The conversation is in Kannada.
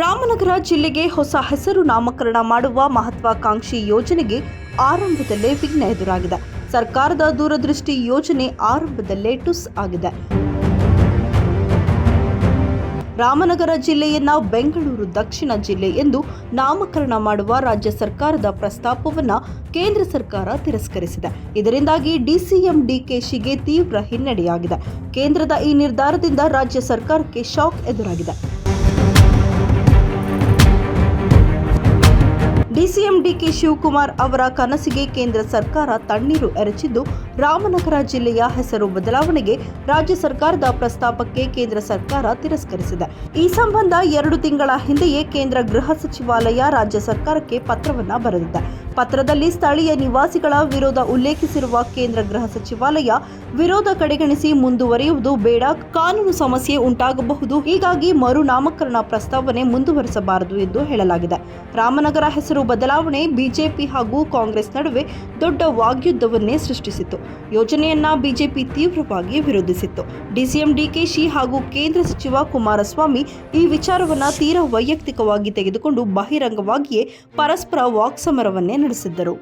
ರಾಮನಗರ ಜಿಲ್ಲೆಗೆ ಹೊಸ ಹೆಸರು ನಾಮಕರಣ ಮಾಡುವ ಮಹತ್ವಾಕಾಂಕ್ಷಿ ಯೋಜನೆಗೆ ಆರಂಭದಲ್ಲೇ ವಿಘ್ನ ಎದುರಾಗಿದೆ. ಸರ್ಕಾರದ ದೂರದೃಷ್ಟಿ ಯೋಜನೆ ಆರಂಭದಲ್ಲೇ ಟುಸ್ ಆಗಿದೆ. ರಾಮನಗರ ಜಿಲ್ಲೆಯನ್ನ ಬೆಂಗಳೂರು ದಕ್ಷಿಣ ಜಿಲ್ಲೆ ಎಂದು ನಾಮಕರಣ ಮಾಡುವ ರಾಜ್ಯ ಸರ್ಕಾರದ ಪ್ರಸ್ತಾಪವನ್ನ ಕೇಂದ್ರ ಸರ್ಕಾರ ತಿರಸ್ಕರಿಸಿದೆ. ಇದರಿಂದಾಗಿ ಡಿಸಿಎಂ ಡಿಕೆಶಿಗೆ ತೀವ್ರ ಹಿನ್ನಡೆಯಾಗಿದೆ. ಕೇಂದ್ರದ ಈ ನಿರ್ಧಾರದಿಂದ ರಾಜ್ಯ ಸರ್ಕಾರಕ್ಕೆ ಶಾಕ್ ಎದುರಾಗಿದೆ. ಡಿಸಿಎಂ ಡಿಕೆ ಶಿವಕುಮಾರ್ ಅವರ ಕನಸಿಗೆ ಕೇಂದ್ರ ಸರ್ಕಾರ ತಣ್ಣೀರು ಎರಚಿದ್ದು, ರಾಮನಗರ ಜಿಲ್ಲೆಯ ಹೆಸರು ಬದಲಾವಣೆಗೆ ರಾಜ್ಯ ಸರ್ಕಾರದ ಪ್ರಸ್ತಾಪಕ್ಕೆ ಕೇಂದ್ರ ಸರ್ಕಾರ ತಿರಸ್ಕರಿಸಿದೆ. ಈ ಸಂಬಂಧ ಎರಡು ತಿಂಗಳ ಹಿಂದೆಯೇ ಕೇಂದ್ರ ಗೃಹ ಸಚಿವಾಲಯ ರಾಜ್ಯ ಸರ್ಕಾರಕ್ಕೆ ಪತ್ರವನ್ನ ಬರೆದಿದೆ. ಪತ್ರದಲ್ಲಿ ಸ್ಥಳೀಯ ನಿವಾಸಿಗಳ ವಿರೋಧ ಉಲ್ಲೇಖಿಸಿರುವ ಕೇಂದ್ರ ಗೃಹ ಸಚಿವಾಲಯ, ವಿರೋಧ ಕಡೆಗಣಿಸಿ ಮುಂದುವರಿಯುವುದು ಬೇಡ, ಕಾನೂನು ಸಮಸ್ಯೆ ಉಂಟಾಗಬಹುದು, ಹೀಗಾಗಿ ಮರು ನಾಮಕರಣ ಪ್ರಸ್ತಾವನೆ ಮುಂದುವರಿಸಬಾರದು ಎಂದು ಹೇಳಲಾಗಿದೆ. ರಾಮನಗರ ಹೆಸರು ಬದಲಾವಣೆ ಬಿಜೆಪಿ ಹಾಗೂ ಕಾಂಗ್ರೆಸ್ ನಡುವೆ ದೊಡ್ಡ ವಾಗ್ಯುದ್ಧವನ್ನೇ ಸೃಷ್ಟಿಸಿತು ಯೋಜನೆಯನ್ನ ಬಿಜೆಪಿ ತೀವ್ರವಾಗಿ ವಿರೋಧಿಸಿತ್ತು. ಡಿಸಿಎಂ ಡಿಕೆಶಿ ಹಾಗೂ ಕೇಂದ್ರ ಸಚಿವ ಕುಮಾರಸ್ವಾಮಿ ಈ ವಿಚಾರವನ್ನ ತೀರಾ ವೈಯಕ್ತಿಕವಾಗಿ ತೆಗೆದುಕೊಂಡು ಬಹಿರಂಗವಾಗಿಯೇ ಪರಸ್ಪರ ವಾಕ್ಸಮರವನ್ನೇ ನಡೆಸಿದ್ದರು.